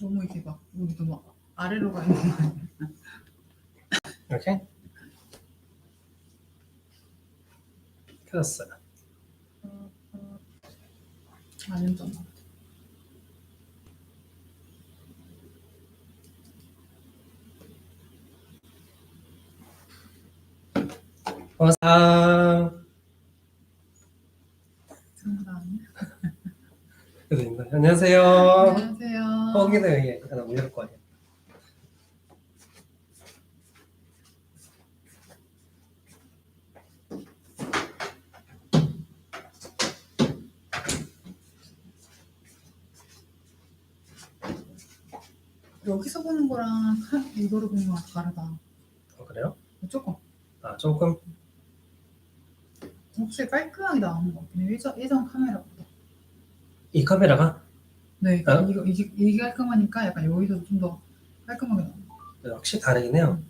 너무 이렇게 막 우리 너무 아래로 가 있는 거 아니야? 이렇게 켜졌어요. 아니면 좀 아, 장난 아니야? 있나? 안녕하세요. 안녕하세요. 뻥이다 여기 하나 올릴 거 아니야. 여기서 보는 거랑 카- 이거로 보는 거랑 다르다. 어, 그래요? 조금 아 조금 확실히 깔끔하게 나오는 것 해. 예전, 예전 카메라보다. 이 카메라가 네, 어? 이거 이게, 이게 깔끔하니까 약간 여기서 좀 더 깔끔하게 나와. 확실히 다르긴 해요.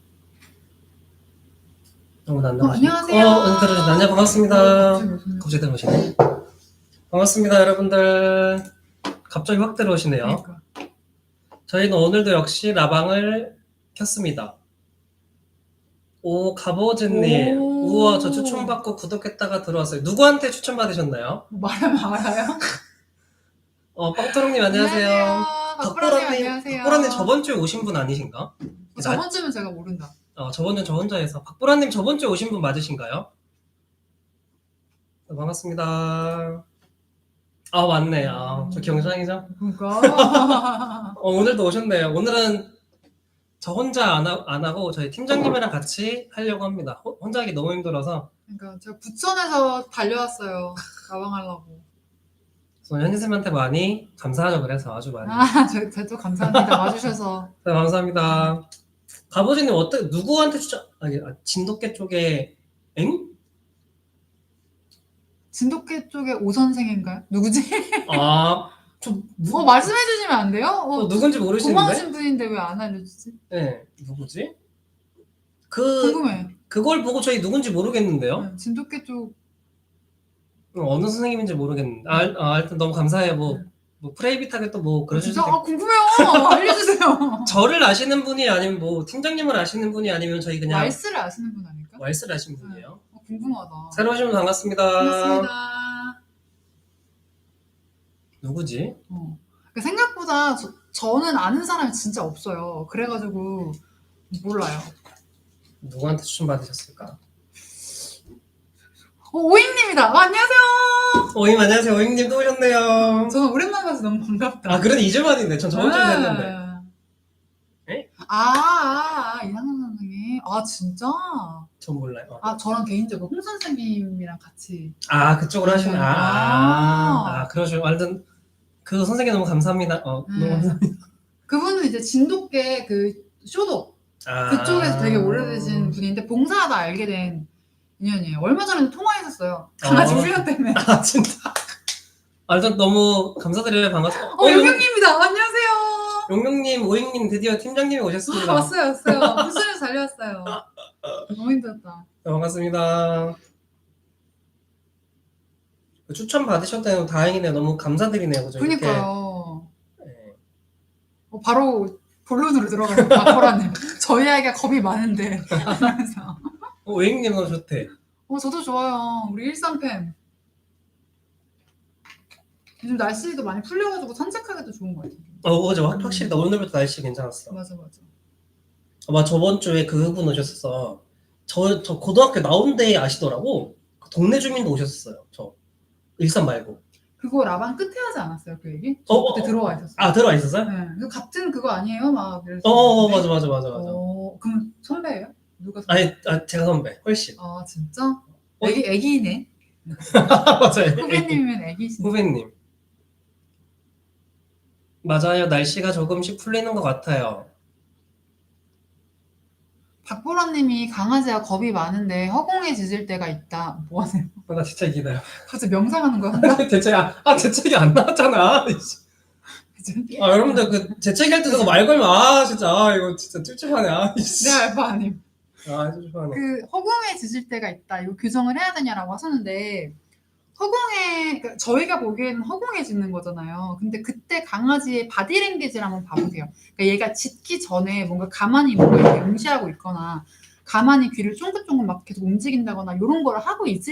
너무 어, 난감하시 안녕하세요. 어, 들어주세요. 안녕 반갑습니다. 갑자기 무슨- 갑자기 들어오시네. 반갑습니다 여러분들. 갑자기 확 들어오시네요. 그러니까. 저희는 오늘도 역시 라방을 켰습니다. 오. 오. 우와, 저 추천받고 구독했다가 들어왔어요. 누구한테 추천받으셨나요? 뭐 말하면 알아요? 어, 빵토롱님 안녕하세요. 박보라님 안녕하세요. 박보라님 저번 주에 오신 분 아니신가? 저번 주면 제가 모른다. 어, 저번 주저 혼자 해서. 박보라님 저번 주에 오신 분 맞으신가요? 네, 반갑습니다. 아, 맞네. 아, 저 경상이죠? 그러니까. 어, 오늘도 오셨네요. 오늘은 저 혼자 안, 하, 안 하고 저희 팀장님이랑 같이 하려고 합니다. 호- 혼자 하기 너무 힘들어서 그러니까 제가 부천에서 달려왔어요. 가방하려고. 그래서 현지쌤한테 많이 감사하죠. 그래서 아주 많이. 아, 저, 저도 감사합니다. 와주셔서. 네, 감사합니다. 가보지님 어떻게 누구한테 추천? 아니 아, 진돗개 쪽에 엥? 진돗개 쪽에 오 선생인가요? 누구지? 아, 저 어, 말씀해 주시면 안 돼요? 어, 어, 누군지 모르시는데? 고마우신 분인데 왜 안 알려주지? 네, 누구지? 그 궁금해. 그걸 보고 저희 누군지 모르겠는데요. 네, 진돗개 쪽 어, 어느 선생님인지 모르겠는데. 아, 아 하여튼 너무 감사해요. 뭐, 뭐 프라이빗하게 또뭐 그러실 진짜 수도 아, 궁금해요. 알려주세요. 저를 아시는 분이 아니면 뭐 팀장님을 아시는 분이 아니면 저희 그냥 말스를 아시는 분 아닐까? 왈스를 아시는 분이에요. 어, 궁금하다. 새로 오신 분 반갑습니다. 반갑습니다. 누구지? 어. 그러니까 생각보다 저, 저는 아는 사람이 진짜 없어요. 그래가지고 몰라요. 누구한테 추천 받으셨을까? 어, 오잉님이다. 아, 안녕하세요. 오임 안녕하세요. 오임님 또 오셨네요. 저는 오랜만에 봐서 너무 반갑다. 아 그래도 2주 만인데 전 저번 주에 했는데. 네. 에? 아, 아, 아, 이상한 선생님. 아, 진짜? 전 몰라요. 어. 아, 저랑 개인적으로 홍 선생님이랑 같이. 아 그쪽으로 하시는 아, 아. 그러시고 완전 그 선생님 너무 감사합니다. 어 음. 너무 감사합니다. 그분은 이제 진돗개 그 쇼도 아. 그쪽에서 되게 오래되신 분인데 봉사하다 알게 된 인연이에요. 얼마 전에 통화했었어요. 강아지 어. 훈련 때문에. 아 진짜. 아 일단 너무 감사드려요. 반갑습니다. 어, 용영님이다. 안녕하세요. 용용님, 오잉님 드디어 팀장님이 아, 오셨습니다. 왔어요, 왔어요. 부스에서 달려왔어요. 너무 힘들었다. 네, 반갑습니다. 그 추천 받으셨다니 다행이네요. 너무 감사드리네요. 그죠? 이렇게. 그러니까요. 네. 어, 바로 본론으로 들어가요. 박보라님. 저희 아이가 겁이 많은데. 이러면서. 어, 오잉님 너무 좋대. 어, 저도 좋아요. 우리 일산팸. 요즘 날씨도 많이 풀려가지고 산책하기도 좋은 것 같아요. 어. 확- 확실히 나 오늘부터 날씨 괜찮았어. 맞아, 맞아. 아마 저번 주에 그분 오셨었어. 저, 저 고등학교 나온 데 아시더라고. 그 동네 주민도 오셨었어요. 저. 일산 말고. 그거 라방 끝에 하지 않았어요, 그 얘기? 어, 어, 그때 어. 들어와 있었어요. 아, 들어와 있었어요? 네. 그 같은 그거 아니에요? 막 그래서. 어, 어, 어, 맞아, 맞아, 맞아, 맞아. 어, 그럼 선배예요? 누가 선배? 아니, 아, 제가 선배. 훨씬. 아, 진짜? 애기, 애기네. 맞아요. 후배님이면 애기신. 후배님. 맞아요. 날씨가 조금씩 풀리는 것 같아요. 박보라님이 강아지가 겁이 많은데 허공에 짖을 때가 있다. 뭐 하세요? 어, 나 진짜 기다려. 갑자기 명상하는 거야? 대체, 아, 아, 재채기 안 나왔잖아. 이씨. 아, 여러분들, 그, 재채기 할 때 그거 말 걸면, 아, 진짜, 아, 이거 진짜 찝찝하네. 아, 이씨. 내 알바 아님. 아. 그 허공에 짖을 때가 있다. 이거 규정을 해야 되냐라고 하셨는데 허공에 그러니까 저희가 보기에는 허공에 짖는 거잖아요. 근데 그때 강아지의 바디랭귀지를 한번 봐보세요. 그러니까 얘가 짖기 전에 뭔가 가만히 뭔가 이렇게 응시하고 있거나 가만히 귀를 쫑긋쫑긋 막 계속 움직인다거나 이런 걸 하고 있을